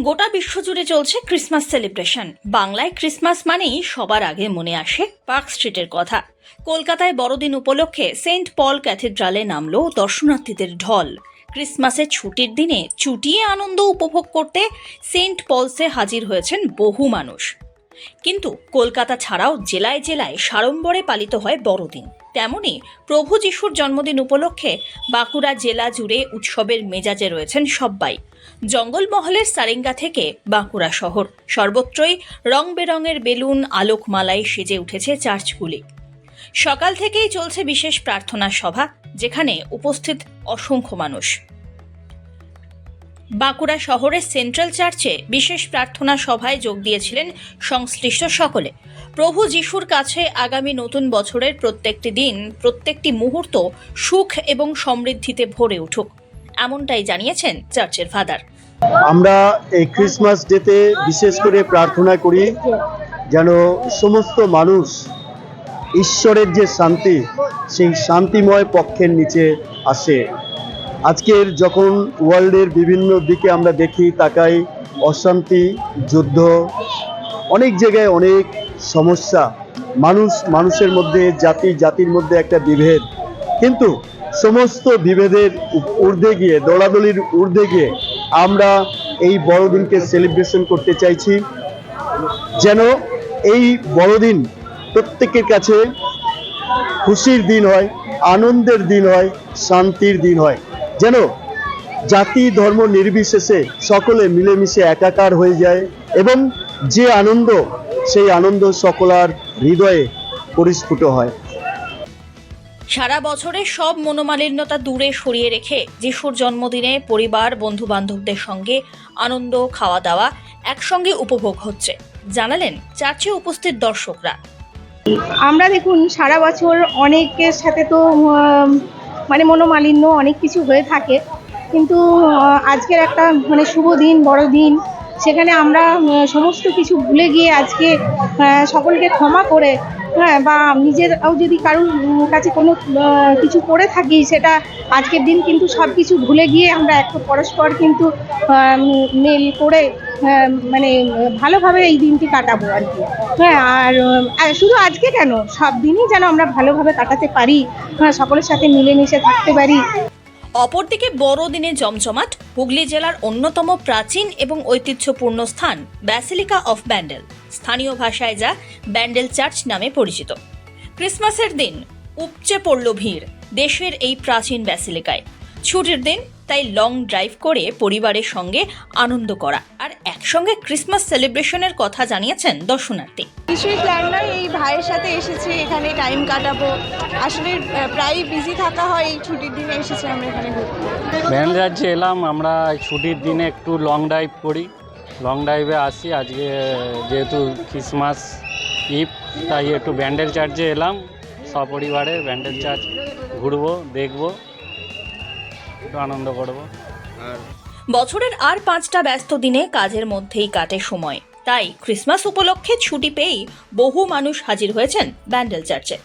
গোটা বিশ্বজুড়ে চলছে ক্রিসমাস সেলিব্রেশন বাংলায় ক্রিসমাস মানেই সবার আগে মনে আসে পার্ক স্ট্রিটের কথা। কলকাতায় বড়দিন উপলক্ষে সেন্ট পল ক্যাথিড্রালে নামল দর্শনার্থীদের ঢল। ক্রিসমাসের ছুটির দিনে চুটিয়ে আনন্দ উপভোগ করতে সেন্ট পলসে হাজির হয়েছেন বহু মানুষ। কিন্তু কলকাতা ছাড়াও জেলায় জেলায় সাড়ম্বরে পালিত হয় বড়দিন। তেমনি প্রভু যিশুর জন্মদিন উপলক্ষে বাঁকুড়া জেলা জুড়ে উৎসবের মেজাজে রয়েছেন সব্বাই। জঙ্গলমহলের সারেঙ্গা থেকে বাঁকুড়া শহর। সর্বত্রই রং বেরঙের বেলুন, আলোকমালায় সেজে উঠেছে চার্চগুলি। সকাল থেকেই চলছে বিশেষ প্রার্থনা সভা, যেখানে উপস্থিত অসংখ্য মানুষ। বাঁকুড়া শহরের সেন্ট্রাল চার্চে বিশেষ প্রার্থনা সভায় যোগ দিয়েছিলেন সংশ্লিষ্ট সকলে। প্রভু যিশুর কাছে আগামী নতুন বছরের প্রত্যেকটি দিন, প্রত্যেকটি মুহূর্ত সুখ এবং সমৃদ্ধিতে ভরে উঠুক। এমনটাই জানিয়েছেন চার্চের ফাদার। আমরা এই ক্রিসমাস ডেতে বিশেষ করে প্রার্থনা করি যেন সমস্ত মানুষ ঈশ্বরের যে শান্তি, সেই শান্তিময় পক্ষের নিচে আসে। আজকের যখন ওয়ার্ল্ডের বিভিন্ন দিকে আমরা দেখি, তাকাই, অশান্তি, যুদ্ধ, অনেক জায়গায় অনেক সমস্যা। মানুষ, মানুষের মধ্যে, জাতি, জাতির মধ্যে একটা বিভেদ। কিন্তু সমস্ত বিভেদের ঊর্ধ্বে গিয়ে দৌড়াদৌড়ির ঊর্ধ্বে গিয়ে আমরা এই বড়দিনকে সেলিব্রেশন করতে চাইছি। যেন এই বড়দিন প্রত্যেকের কাছে খুশির দিন হয়, আনন্দের দিন হয়, শান্তির দিন হয়। যেন জাতি ধর্ম নির্বিশেষে সকলে মিলেমিশে একাকার হয়ে যায় এবং যে আনন্দ সেই আনন্দ সকলার হৃদয়ে পরিস্ফুট হয়। সারা বছরে সব মনোমালিন্যতা দূরে সরিয়ে রেখে যিশুর জন্মদিনে পরিবার বন্ধু বান্ধবদের সঙ্গে আনন্দ খাওয়া দাওয়া একসঙ্গে উপভোগ হচ্ছে। জানালেন চার্চে উপস্থিত দর্শকরা। আমরা দেখুন সারা বছর অনেকের সাথে তো মানে মনোমালিন্য অনেক কিছু হয়ে থাকে। কিন্তু আজকের একটা মানে শুভ দিন বড় দিন সেখানে আমরা সমস্ত কিছু ভুলে গিয়ে আজকে সকলকে ক্ষমা করে হ্যাঁ বা নিজেরাও যদি কারোর কাছে কোনো কিছু করে থাকি, সেটা আজকের দিন কিন্তু সব কিছু ভুলে গিয়ে আমরা এক পরস্পর কিন্তু মেল করে মানে ভালোভাবে এই দিনটি কাটাবো আর কি। হ্যাঁ আর শুধু আজকে কেন? সব দিনই যেন আমরা ভালোভাবে কাটাতে পারি হ্যাঁ সকলের সাথে মিলেমিশে থাকতে পারি। অপরদিকে বড়দিনে জমজমাট হুগলি জেলার অন্যতম প্রাচীন এবং ঐতিহ্যপূর্ণ স্থান ব্যাসিলিকা অফ ব্যান্ডেল স্থানীয় ভাষায় যা ব্যান্ডেল চার্চ নামে পরিচিত। ক্রিসমাসের দিন উপচে পড়ল ভিড় দেশের এই প্রাচীন ব্যাসিলিকায় ছুটির দিন তাই লং ড্রাইভ করে পরিবারের সঙ্গে আনন্দ করা। আর একসঙ্গে ক্রিসমাস সেলিব্রেশনের কথা জানিয়েছেন দর্শনার্থী। কিছুই প্ল্যান নয় এই ভাইয়ের সাথে এসেছি এখানে টাইম কাটাবো। আসলে প্রায় বিজি থাকা হয় এই ছুটির দিনে এসেছি আমরা এখানে ঘুরতে। ভ্যান রাজ্যে এলাম আমরা ছুটির দিনে একটু লং ড্রাইভ করি। লং ড্রাইভে আসি আজকে যেহেতু ক্রিসমাস ইভ তাই একটু ব্যান্ডেল চার্চে এলাম। সপরিবারে ব্যান্ডেল চার্চ ঘুরবো দেখব। একটু আনন্দ করব। বছরের আর পাঁচটা ব্যস্ত দিনে কাজের মধ্যেই কাটে সময়। তাই ক্রিসমাস উপলক্ষে ছুটি পেয়েই বহু মানুষ হাজির হয়েছেন ব্যান্ডেল চার্চে।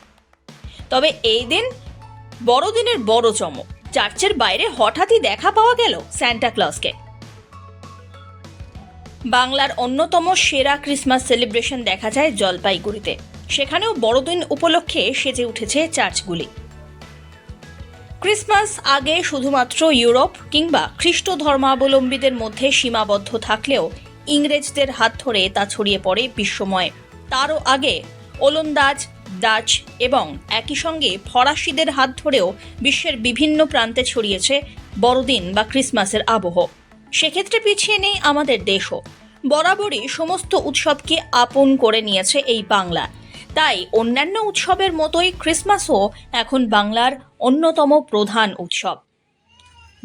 তবে এই দিন বড়দিনের বড় চমক। চার্চের বাইরে হঠাৎই দেখা পাওয়া গেল স্যান্টা ক্লজকে। বাংলার অন্যতম সেরা ক্রিসমাস সেলিব্রেশন দেখা যায় জলপাইগুড়িতে। সেখানেও বড়দিন উপলক্ষে সেজে উঠেছে চার্চগুলি। ক্রিসমাস আগে শুধুমাত্র ইউরোপ কিংবা খ্রিস্ট ধর্মাবলম্বীদের মধ্যে সীমাবদ্ধ থাকলেও ইংরেজদের হাত ধরে তা ছড়িয়ে পড়ে বিশ্বময়। তারও আগে ওলন্দাজ, ডাচ এবং একই সঙ্গে ফরাসিদের হাত ধরেও বিশ্বের বিভিন্ন প্রান্তে ছড়িয়েছে বড়দিন বা ক্রিসমাসের আবহ। সেক্ষেত্রে পিছিয়ে নেই আমাদের দেশও। বরাবরই সমস্ত উৎসবকে আপন করে নিয়েছে এই বাংলা। তাই অন্যান্য উৎসবের মতোই ক্রিসমাসও এখন বাংলার অন্যতম প্রধান উৎসব।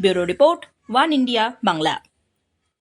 Bureau report One India Bangla.